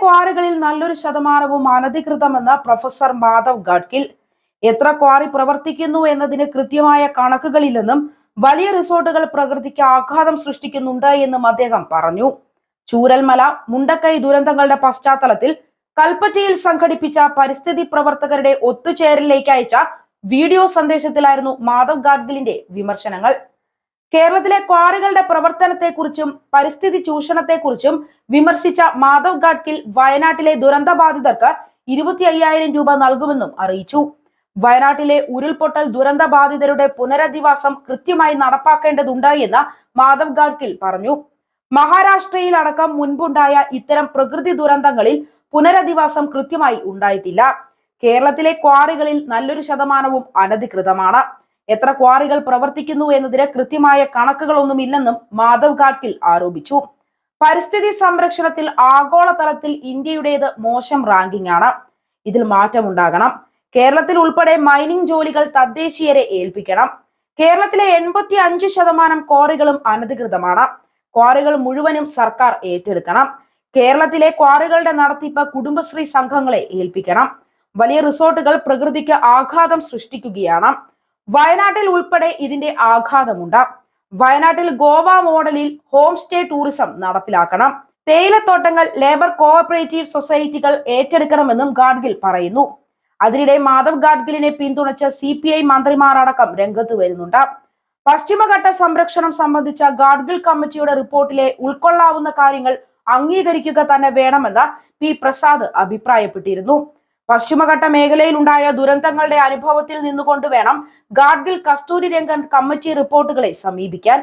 ക്വാറികളിൽ നല്ലൊരു ശതമാനവും അനധികൃതമെന്ന് പ്രൊഫസർ മാധവ് ഗാഡ്കിൽ എത്ര ക്വാറി പ്രവർത്തിക്കുന്നു എന്നതിന് കൃത്യമായ കണക്കുകളില്ലെന്നും വലിയ റിസോർട്ടുകൾ പ്രകൃതിക്ക് ആഘാതം സൃഷ്ടിക്കുന്നുണ്ട് എന്നും അദ്ദേഹം പറഞ്ഞു. ചൂരൽമല മുണ്ടക്കൈ ദുരന്തങ്ങളുടെ പശ്ചാത്തലത്തിൽ കൽപ്പറ്റയിൽ സംഘടിപ്പിച്ച പരിസ്ഥിതി പ്രവർത്തകരുടെ ഒത്തുചേരലിലേക്ക് അയച്ച വീഡിയോ സന്ദേശത്തിലായിരുന്നു മാധവ് ഗാഡ്ഗിലിന്റെ വിമർശനങ്ങൾ. കേരളത്തിലെ ക്വാറികളുടെ പ്രവർത്തനത്തെക്കുറിച്ചും പരിസ്ഥിതി ചൂഷണത്തെക്കുറിച്ചും വിമർശിച്ച മാധവ് ഗാഡ്കിൽ വയനാട്ടിലെ ദുരന്തബാധിതർക്ക് ഇരുപത്തി അയ്യായിരം രൂപ നൽകുമെന്നും അറിയിച്ചു. വയനാട്ടിലെ ഉരുൾപൊട്ടൽ ദുരന്തബാധിതരുടെ പുനരധിവാസം കൃത്യമായി നടപ്പാക്കേണ്ടതുണ്ട് എന്ന് മാധവ് ഗാഡ്കിൽ പറഞ്ഞു. മഹാരാഷ്ട്രയിൽ അടക്കം മുൻപുണ്ടായ ഇത്തരം പ്രകൃതി ദുരന്തങ്ങളിൽ പുനരധിവാസം കൃത്യമായി ഉണ്ടായിട്ടില്ല. കേരളത്തിലെ ക്വാറികളിൽ നല്ലൊരു ശതമാനവും അനധികൃതമാണ്. എത്ര ക്വാറികൾ പ്രവർത്തിക്കുന്നു എന്നതിന് കൃത്യമായ കണക്കുകളൊന്നും ഇല്ലെന്നും മാധവ് ഗാഡ്കിൽ ആരോപിച്ചു. പരിസ്ഥിതി സംരക്ഷണത്തിൽ ആഗോളതലത്തിൽ ഇന്ത്യയുടേത് മോശം റാങ്കിംഗ് ആണ് ഇതിൽ മാറ്റമുണ്ടാകണം. കേരളത്തിൽ ഉൾപ്പെടെ മൈനിങ് ജോലികൾ തദ്ദേശീയരെ ഏൽപ്പിക്കണം. കേരളത്തിലെ എൺപത്തി അഞ്ച് ശതമാനം ക്വാറികളും അനധികൃതമാണ്. ക്വാറികൾ മുഴുവനും സർക്കാർ ഏറ്റെടുക്കണം. കേരളത്തിലെ ക്വാറികളുടെ നടത്തിപ്പ് കുടുംബശ്രീ സംഘങ്ങളെ ഏൽപ്പിക്കണം. വലിയ റിസോർട്ടുകൾ പ്രകൃതിക്ക് ആഘാതം സൃഷ്ടിക്കുകയാണ്. വയനാട്ടിൽ ഉൾപ്പെടെ ഇതിന്റെ ആഘാതമുണ്ട്. വയനാട്ടിൽ ഗോവ മോഡലിൽ ഹോം സ്റ്റേ ടൂറിസം നടപ്പിലാക്കണം. തേയിലത്തോട്ടങ്ങൾ ലേബർ കോഓപ്പറേറ്റീവ് സൊസൈറ്റികൾ ഏറ്റെടുക്കണമെന്നും ഗാഡ്ഗിൽ പറയുന്നു. അതിനിടെ മാധവ് ഗാഡ്ഗിലിനെ പിന്തുണച്ച സി പി ഐ മന്ത്രിമാരടക്കം രംഗത്ത് വരുന്നുണ്ട്. പശ്ചിമഘട്ട സംരക്ഷണം സംബന്ധിച്ച ഗാഡ്ഗിൽ കമ്മിറ്റിയുടെ റിപ്പോർട്ടിലെ ഉൾക്കൊള്ളാവുന്ന കാര്യങ്ങൾ അംഗീകരിക്കുക തന്നെ വേണമെന്ന് പി പ്രസാദ് അഭിപ്രായപ്പെട്ടിരുന്നു. പശ്ചിമഘട്ട മേഖലയിൽ ഉണ്ടായ ദുരന്തങ്ങളുടെ അനുഭവത്തിൽ നിന്നുകൊണ്ട് വേണം ഗാഡ്ഗിൽ കസ്തൂരി രംഗൻ കമ്മിറ്റി റിപ്പോർട്ടുകളെ സമീപിക്കാൻ.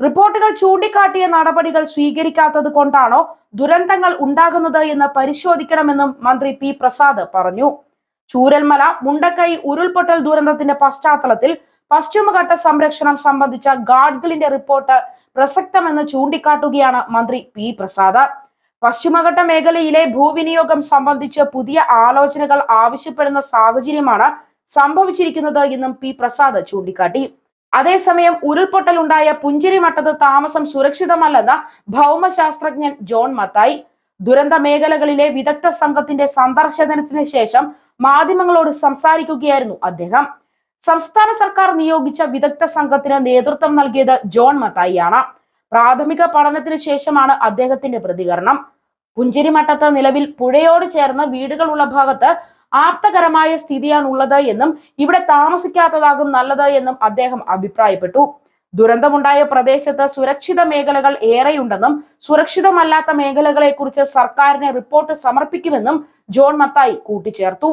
റിപ്പോർട്ടുകൾ ചൂണ്ടിക്കാട്ടിയ നടപടികൾ സ്വീകരിക്കാത്തത് കൊണ്ടാണോ ദുരന്തങ്ങൾ ഉണ്ടാകുന്നത് എന്ന് പരിശോധിക്കണമെന്നും മന്ത്രി പി പ്രസാദ് പറഞ്ഞു. ചൂരൽമല മുണ്ടക്കൈ ഉരുൾപൊട്ടൽ ദുരന്തത്തിന്റെ പശ്ചാത്തലത്തിൽ പശ്ചിമഘട്ട സംരക്ഷണം സംബന്ധിച്ച ഗാഡ്ഗിലിന്റെ റിപ്പോർട്ട് പ്രസക്തമെന്ന് ചൂണ്ടിക്കാട്ടുകയാണ് മന്ത്രി പി പ്രസാദ്. പശ്ചിമഘട്ട മേഖലയിലെ ഭൂവിനിയോഗം സംബന്ധിച്ച് പുതിയ ആലോചനകൾ ആവശ്യപ്പെടുന്ന സാഹചര്യമാണ് സംഭവിച്ചിരിക്കുന്നത് എന്നും പി പ്രസാദ് ചൂണ്ടിക്കാട്ടി. അതേസമയം ഉരുൾപൊട്ടൽ ഉണ്ടായ പുഞ്ചിരിമട്ടത്ത് താമസം സുരക്ഷിതമല്ലെന്ന് ഭൗമശാസ്ത്രജ്ഞൻ ജോൺ മത്തായി. ദുരന്ത മേഖലകളിലെ വിദഗ്ധ സംഘത്തിന്റെ സന്ദർശനത്തിന് ശേഷം മാധ്യമങ്ങളോട് സംസാരിക്കുകയായിരുന്നു അദ്ദേഹം. സംസ്ഥാന സർക്കാർ നിയോഗിച്ച വിദഗ്ധ സംഘത്തിന് നേതൃത്വം നൽകിയത് ജോൺ മത്തായിയാണ്. പ്രാഥമിക പഠനത്തിന് ശേഷമാണ് അദ്ദേഹത്തിന്റെ പ്രതികരണം. പുഞ്ചിരിമട്ടത്ത് നിലവിൽ പുഴയോട് ചേർന്ന് വീടുകളുള്ള ഭാഗത്ത് ആപ്തകരമായ സ്ഥിതിയാണ് ഉള്ളത് എന്നും ഇവിടെ താമസിക്കാത്തതാകും നല്ലത് എന്നും അദ്ദേഹം അഭിപ്രായപ്പെട്ടു. ദുരന്തമുണ്ടായ പ്രദേശത്ത് സുരക്ഷിത മേഖലകൾ ഏറെയുണ്ടെന്നും സുരക്ഷിതമല്ലാത്ത മേഖലകളെ കുറിച്ച് സർക്കാരിന് റിപ്പോർട്ട് സമർപ്പിക്കുമെന്നും ജോൺ മത്തായി കൂട്ടിച്ചേർത്തു.